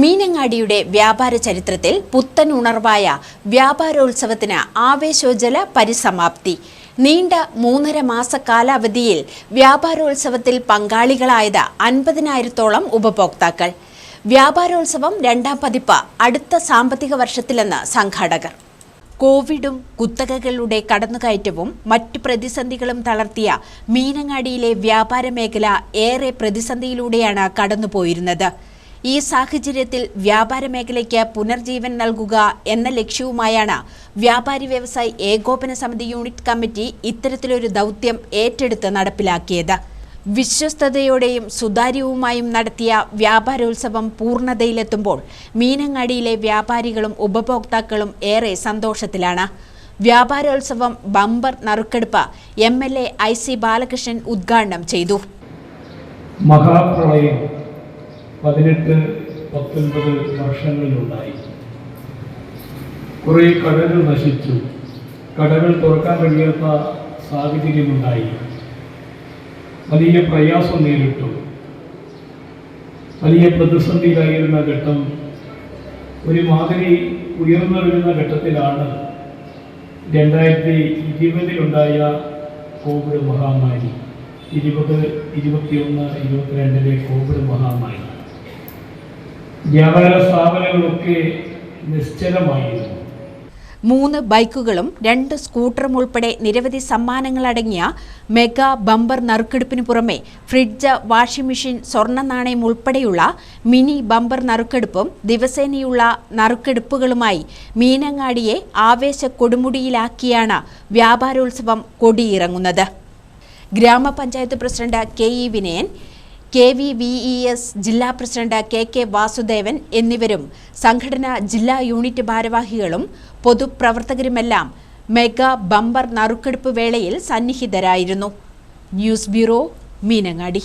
മീനങ്ങാടിയുടെ വ്യാപാര ചരിത്രത്തിൽ പുത്തൻ ഉണർവായ വ്യാപാരോത്സവത്തിന് ആവേശോജ്വല പരിസമാപ്തി. നീണ്ട മൂന്നര മാസ കാലാവധിയിൽ വ്യാപാരോത്സവത്തിൽ പങ്കാളികളായത് അൻപതിനായിരത്തോളം ഉപഭോക്താക്കൾ. വ്യാപാരോത്സവം രണ്ടാം പതിപ്പ് അടുത്ത സാമ്പത്തിക വർഷത്തിലെന്ന് സംഘാടകർ. കോവിഡും കുത്തകകളുടെ കടന്നുകയറ്റവും മറ്റ് പ്രതിസന്ധികളും തളർത്തിയ മീനങ്ങാടിയിലെ വ്യാപാര മേഖല ഏറെ പ്രതിസന്ധിയിലൂടെയാണ് കടന്നുപോയിരുന്നത്. ഈ സാഹചര്യത്തിൽ വ്യാപാര മേഖലയ്ക്ക് പുനർജീവൻ നൽകുക എന്ന ലക്ഷ്യവുമായാണ് വ്യാപാരി വ്യവസായി ഏകോപന സമിതി യൂണിറ്റ് കമ്മിറ്റി ഇത്തരത്തിലൊരു ദൗത്യം ഏറ്റെടുത്ത് നടപ്പിലാക്കിയത്. വിശ്വസ്തയോടെയും സുതാര്യവുമായും നടത്തിയ വ്യാപാരോത്സവം പൂർണതയിലെത്തുമ്പോൾ മീനങ്ങാടിയിലെ വ്യാപാരികളും ഉപഭോക്താക്കളും ഏറെ സന്തോഷത്തിലാണ്. വ്യാപാരോത്സവം ബമ്പർ നറുക്കെടുപ്പ് M L A I C Balakrishnan ഉദ്ഘാടനം ചെയ്തു. മഹാപ്രളയം പതിനെട്ട് പത്തൊൻപത് വർഷങ്ങളിലുണ്ടായി. കുറേ കടകൾ നശിച്ചു. കടകൾ തുറക്കാൻ കഴിയാത്ത സാഹചര്യമുണ്ടായി. വലിയ പ്രയാസം നേരിട്ടു. വലിയ പ്രതിസന്ധിയിലായിരുന്ന ഘട്ടം ഒരു മാതിരി ഉയർന്നു വരുന്ന ഘട്ടത്തിലാണ് രണ്ടായിരത്തി ഇരുപതിലുണ്ടായ കോവിഡ് മഹാമാരി. ഇരുപത് ഇരുപത്തിയൊന്ന് ഇരുപത്തിരണ്ടിലെ കോവിഡ് മഹാമാരി. വ്യാപാര സ്ഥാപനങ്ങളൊക്കെ നിശ്ചലമായിരുന്നു. മൂന്ന് ബൈക്കുകളും രണ്ട് സ്കൂട്ടറും ഉൾപ്പെടെ നിരവധി സമ്മാനങ്ങളടങ്ങിയ മെഗാ ബമ്പർ നറുക്കെടുപ്പിന് പുറമെ ഫ്രിഡ്ജ് വാഷിംഗ് മെഷീൻ സ്വർണ നാണയം ഉൾപ്പെടെയുള്ള മിനി ബമ്പർ നറുക്കെടുപ്പും ദിവസേനയുള്ള നറുക്കെടുപ്പുകളുമായി മീനങ്ങാടിയെ ആവേശ കൊടുമുടിയിലാക്കിയാണ് വ്യാപാരോത്സവം കൊടിയിറങ്ങുന്നത്. ഗ്രാമപഞ്ചായത്ത് president K E Vinayan K V V E S ജില്ലാ പ്രസിഡന്റ് കെ കെ വാസുദേവൻ എന്നിവരും സംഘടനാ ജില്ലാ യൂണിറ്റ് ഭാരവാഹികളും പൊതുപ്രവർത്തകരുമെല്ലാം മെഗാ ബമ്പർ നറുക്കെടുപ്പ് വേളയിൽ സന്നിഹിതരായിരുന്നു. News bureau Meenangadi.